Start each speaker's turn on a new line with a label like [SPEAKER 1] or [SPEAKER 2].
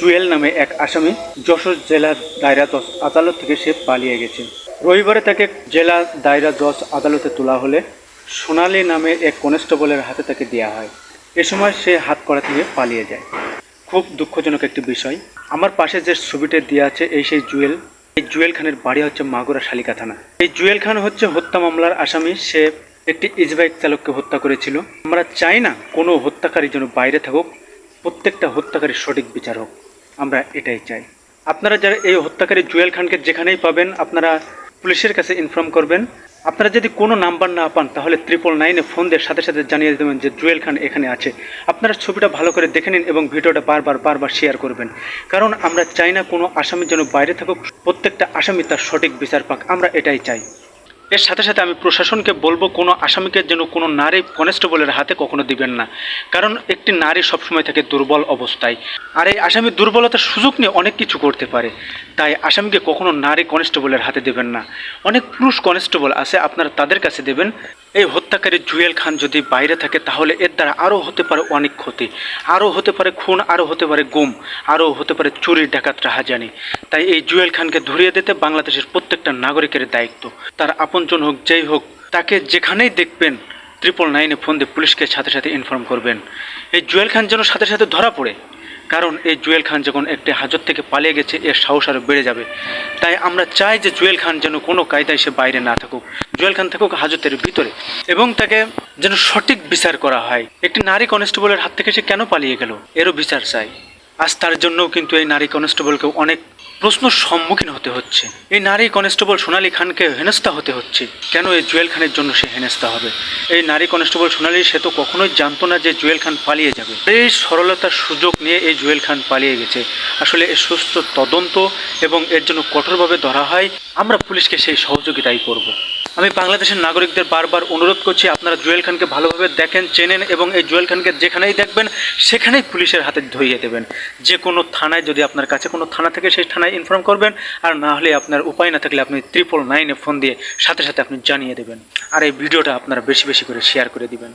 [SPEAKER 1] জুয়েল নামে এক আসামি যশোর জেলার দায়রা জজ আদালত থেকে সে পালিয়ে গেছে। রবিবারে তাকে জেলা দায়রা জজ আদালতে তোলা হলে সোনালী নামে এক কনস্টেবলের হাতে তাকে দেওয়া হয়। এ সময় সে হাত করা থেকে পালিয়ে যায়। খুব দুঃখজনক একটি বিষয়, আমার পাশে যে ছবিটা দেওয়া আছে এই সেই জুয়েল, এই জুয়েল খানের বাড়ি হচ্ছে মাগুরা শালিকা থানা। এই জুয়েল খান হচ্ছে হত্যা মামলার আসামি, সে একটি ইজবাইক চালককে হত্যা করেছিল। আমরা চাই না কোনো হত্যাকারী যেন বাইরে থাকুক, প্রত্যেকটা হত্যাকারীর সঠিক বিচার হোক। আমরা এটাই চাই। আপনারা যারা এই হত্যাকারী জুয়েল খানকে যেখানেই পাবেন, আপনারা পুলিশের কাছে ইনফর্ম করবেন। আপনারা যদি কোনো নাম্বার না পান, তাহলে ট্রিপল নাইনে ফোন দিয়ে সাথে সাথে জানিয়ে দেবেন যে জুয়েল খান এখানে আছে। আপনারা ছবিটা ভালো করে দেখে নিন এবং ভিডিওটা বারবার বারবার শেয়ার করবেন। কারণ আমরা চাই না কোনো আসামি যেন বাইরে থাকুক। প্রত্যেকটা আসামি তার সঠিক বিচার পাক। আমরা এটাই চাই। এর সাথে সাথে আমি প্রশাসনকে বলব, কোনো আসামিকে যেন কোনো নারী কনস্টেবলের হাতে কখনো দিবেন না। কারণ একটি নারী সবসময় থাকে দুর্বল অবস্থায়। আর এই আসামি দুর্বলতার সুযোগ নিয়ে অনেক কিছু করতে পারে। তাই আসামিকে কখনো নারী কনস্টেবলের হাতে দেবেন না। অনেক পুরুষ কনস্টেবল আছে, আপনারা তাদের কাছে দেবেন। এই হত্যাকারী জুয়েল খান যদি বাইরে থাকে, তাহলে এর দ্বারা আরও হতে পারে অনেক ক্ষতি। আরও হতে পারে খুন, আরও হতে পারে গুম, আরও হতে পারে চুরির ডাকাত রাহাজানি। তাই এই জুয়েল খানকে ধরিয়ে দিতে বাংলাদেশের প্রত্যেকটা নাগরিকের দায়িত্ব। তার আপনজন হোক, যেই হোক, তাকে যেখানেই দেখবেন ট্রিপল নাইনে ফোন দিয়ে পুলিশকে সাথে সাথে ইনফর্ম করবেন। এই জুয়েল খান যেন সাথে সাথে ধরা পড়ে। কারণ এই জুয়েল খান যখন একটি হাজত থেকে পালিয়ে গেছে, এর সাহস আরও বেড়ে যাবে। তাই আমরা চাই যে জুয়েল খান যেন কোনো কায়দায় সে বাইরে না থাকুক। জুয়েল খান থাকুক হাজতের ভিতরে এবং তাকে যেন সঠিক বিচার করা হয়। একটি নারী কনস্টেবলের হাত থেকে সে কেন পালিয়ে গেল? এরও বিচার চাই। আজ তার জন্যও কিন্তু এই নারী কনস্টেবলকে অনেক প্রশ্নর সম্মুখীন হতে হচ্ছে। এই নারী কনস্টেবল সোনালী খানকে হেনস্থা হতে হচ্ছে। কেন এই জুয়েল খানের জন্য সে হেনস্থা হবে? এই নারী কনস্টেবল সোনালী, সে তো কখনোই জানতো না যে জুয়েল খান পালিয়ে যাবে। এই সরলতার সুযোগ নিয়ে এই জুয়েল খান পালিয়ে গেছে। আসলে এ সুস্থ তদন্ত এবং এর জন্য কঠোরভাবে ধরা হয়। আমরা পুলিশকে সেই সহযোগিতাই করব। আমি বাংলাদেশের নাগরিকদের বারবার অনুরোধ করছি, আপনারা জুয়েল খানকে ভালোভাবে দেখেন, চেনেন এবং এই জুয়েল খানকে যেখানেই দেখবেন, সেখানেই পুলিশের হাতে ধরিয়ে দেবেন। যে কোনো থানায় যদি আপনার কাছে কোনো থানা থেকে, সেই থানায় ইনফর্ম করবেন, আর না হলে আপনার উপায় না থাকলে আপনি ত্রিপল নাইনে ফোন দিয়ে সাথে সাথে আপনি জানিয়ে দেবেন। আর এই ভিডিওটা আপনারা বেশি বেশি করে শেয়ার করে দিবেন।